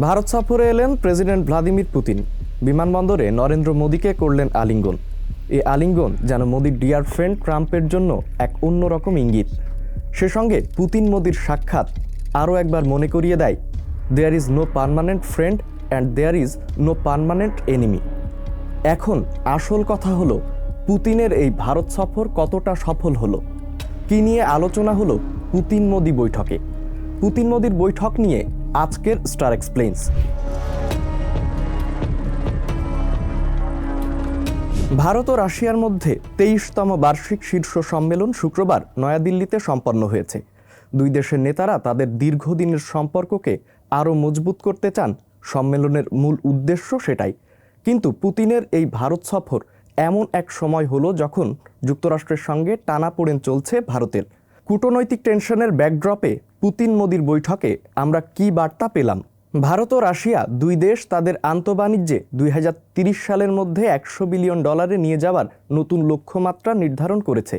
ভারত সফরে এলেন president Vladimir Putin. বিমানবন্দরে নরেন্দ্র মোদীকে করলেন আলিঙ্গন। এই আলিঙ্গন যেন মোদীর ডিয়ার ফ্রেন্ড ট্রাম্পের জন্য এক অন্যরকম ইঙ্গিত। সে সঙ্গে পুতিন মোদীর সাক্ষাৎ আরও একবার মনে করিয়ে দেয় there is no permanent friend and there is no permanent enemy এখন আসল কথা হলো, পুতিনের এই ভারত সফর কতটা সফল হলো? কি নিয়ে আলোচনা হলো পুতিন মোদি বৈঠকে? পুতিন মোদির বৈঠক নিয়ে আজকের স্টার এক্সপ্লেন্স ভারত ও রাশিয়ার মধ্যে তেইশতম বার্ষিক শীর্ষ সম্মেলন শুক্রবার নয়াদিল্লিতে সম্পন্ন হয়েছে। দুই দেশের নেতারা তাদের দীর্ঘদিনের সম্পর্ককে আরও মজবুত করতে চান, সম্মেলনের মূল উদ্দেশ্য সেটাই। কিন্তু পুতিনের এই ভারত সফর এমন এক সময় হলো যখন যুক্তরাষ্ট্রের সঙ্গে টানাপোড়েন চলছে ভারতের। কূটনৈতিক টেনশনের ব্যাকড্রপে পুতিন মোদির বৈঠকে আমরা কি বার্তা পেলাম? ভারত ও রাশিয়া, দুই দেশ তাদের আন্তঃবাণিজ্যে দুই সালের মধ্যে একশো বিলিয়ন ডলারে নিয়ে যাওয়ার নতুন লক্ষ্যমাত্রা নির্ধারণ করেছে।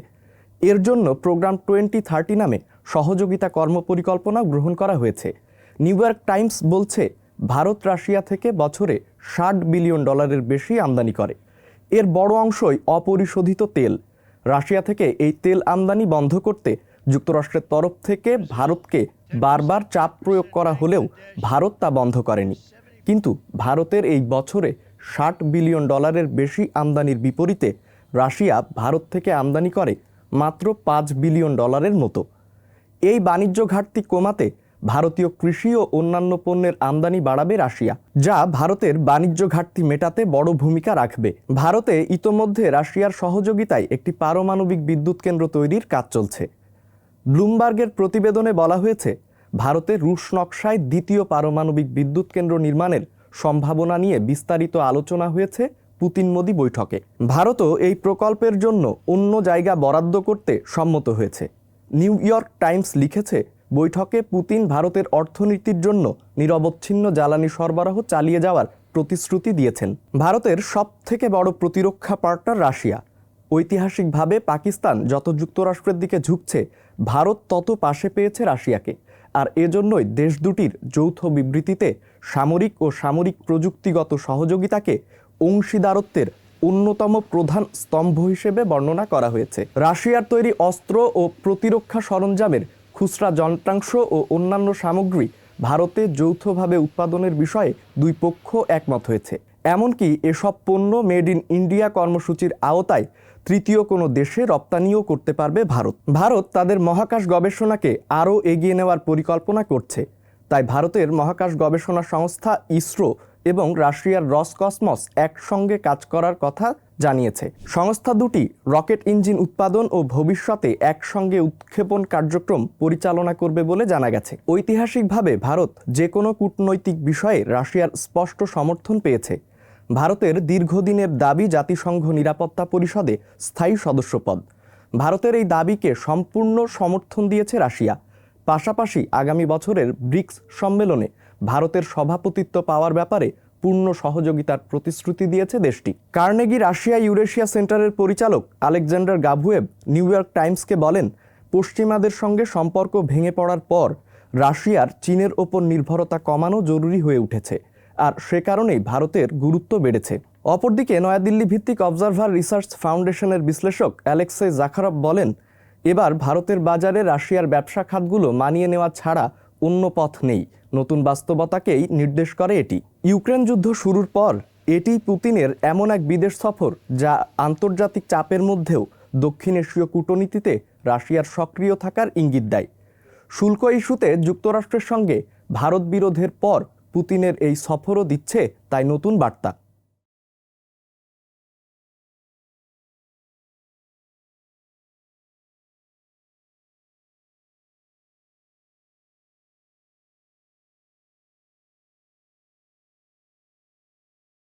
এর জন্য প্রোগ্রাম টোয়েন্টি থার্টি নামে সহযোগিতা কর্মপরিকল্পনা গ্রহণ করা হয়েছে। নিউ ইয়র্ক টাইমস বলছে, ভারত রাশিয়া থেকে বছরে ষাট বিলিয়ন ডলারের বেশি আমদানি করে। এর বড় অংশই অপরিশোধিত তেল। রাশিয়া থেকে এই তেল আমদানি বন্ধ করতে যুক্তরাষ্ট্রের তরফ থেকে ভারতকে বারবার চাপ প্রয়োগ করা হলেও ভারত তা বন্ধ করেনি। কিন্তু ভারতের এই বছরে ষাট বিলিয়ন ডলারের বেশি আমদানির বিপরীতে রাশিয়া ভারত থেকে আমদানি করে মাত্র পাঁচ বিলিয়ন ডলারের মতো। এই বাণিজ্য ঘাটতি কমাতে ভারতীয় কৃষি ও অন্যান্য পণ্যের আমদানি বাড়াবে রাশিয়া, যা ভারতের বাণিজ্য ঘাটতি মেটাতে বড় ভূমিকা রাখবে। ভারতে ইতোমধ্যে রাশিয়ার সহযোগিতায় একটি পারমাণবিক বিদ্যুৎ কেন্দ্র তৈরির কাজ চলছে। ব্লুমবার্গের প্রতিবেদনে বলা হয়েছে ভারতের রুশ নকশায় দ্বিতীয় পারমাণবিক বিদ্যুৎ কেন্দ্র নির্মাণের সম্ভাবনা নিয়ে বিস্তারিত আলোচনা হয়েছে পুতিন মোদি বৈঠকে। ভারতও এই প্রকল্পের জন্য অন্য জায়গা বরাদ্দ করতে সম্মত হয়েছে। নিউ ইয়র্ক টাইমস লিখেছে, বৈঠকে পুতিন ভারতের অর্থনীতির জন্য নিরবচ্ছিন্ন জ্বালানি সরবরাহ চালিয়ে যাওয়ার প্রতিশ্রুতি দিয়েছেন। ভারতের সব থেকে বড় প্রতিরক্ষা পার্টনার রাশিয়া। ঐতিহাসিকভাবে পাকিস্তান যত যুক্তরাষ্ট্রের দিকে ঝুঁকছে, ভারত তত পাশে পেয়েছে রাশিয়াকে। আর এজন্যই দেশ দুটির যৌথ বিবৃতিতে সামরিক ও সামরিক প্রযুক্তিগত সহযোগিতাকে অংশীদারত্বের অন্যতম প্রধান স্তম্ভ হিসেবে বর্ণনা করা হয়েছে। রাশিয়ার তৈরি অস্ত্র ও প্রতিরক্ষা সরঞ্জামের খুচরা যন্ত্রাংশ ও অন্যান্য সামগ্রী ভারতে যৌথভাবে উৎপাদনের বিষয়ে দুই পক্ষ একমত হয়েছে। এমনকি এসব পণ্য মেড ইন ইন্ডিয়া কর্মসূচির আওতায় তৃতীয় কোনো দেশে রপ্তানিও করতে পারবে ভারত। ভারত তাদের মহাকাশ গবেষণাকে আরও এগিয়ে নেওয়ার পরিকল্পনা করছে। তাই ভারতের মহাকাশ গবেষণা সংস্থা ইসরো এবং রাশিয়ার রসকসমস একসঙ্গে কাজ করার কথা জানিয়েছে। সংস্থা দুটি রকেট ইঞ্জিন উৎপাদন ও ভবিষ্যতে একসঙ্গে উৎক্ষেপণ কার্যক্রম পরিচালনা করবে বলে জানা গেছে। ঐতিহাসিকভাবে ভারত যে কোনো কূটনৈতিক বিষয়ে রাশিয়ার স্পষ্ট সমর্থন পেয়েছে। ভারতের দীর্ঘদিনের দাবি জাতিসংঘ নিরাপত্তা পরিষদে স্থায়ী সদস্যপদ। ভারতের এই দাবিকে সম্পূর্ণ সমর্থন দিয়েছে রাশিয়া। পাশাপাশি আগামী বছরের ব্রিক্স সম্মেলনে ভারতের সভাপতিত্ব পাওয়ার ব্যাপারে পূর্ণ সহযোগিতার প্রতিশ্রুতি দিয়েছে দেশটি। কার্নেগি রাশিয়া ইউরেশিয়া সেন্টারের পরিচালক আলেকজান্ডার গাভুয়েব নিউ ইয়র্ক টাইমসকে বলেন, পশ্চিমাদের সঙ্গে সম্পর্ক ভেঙে পড়ার পর রাশিয়ার চীনের ওপর নির্ভরতা কমানো জরুরি হয়ে উঠেছে। আর সে কারণেই ভারতের গুরুত্ব বেড়েছে। অপরদিকে নয়াদিল্লি ভিত্তিক অবজারভার রিসার্চ ফাউন্ডেশনের বিশ্লেষক অ্যালেক্সে জাখারভ বলেন, এবার ভারতের বাজারে রাশিয়ার ব্যবসা খাতগুলো মানিয়ে নেওয়া ছাড়া অন্য পথ নেই। নতুন বাস্তবতাকেই নির্দেশ করে এটি। ইউক্রেন যুদ্ধ শুরুর পর এটি পুতিনের এমন এক বিদেশ সফর যা আন্তর্জাতিক চাপের মধ্যেও দক্ষিণ এশীয় কূটনীতিতে রাশিয়ার সক্রিয় থাকার ইঙ্গিত দেয়। শুল্ক ইস্যুতে যুক্তরাষ্ট্রের সঙ্গে ভারত বিরোধের পর পুতিনের এই সফরও দিচ্ছে তাই নতুন বার্তা।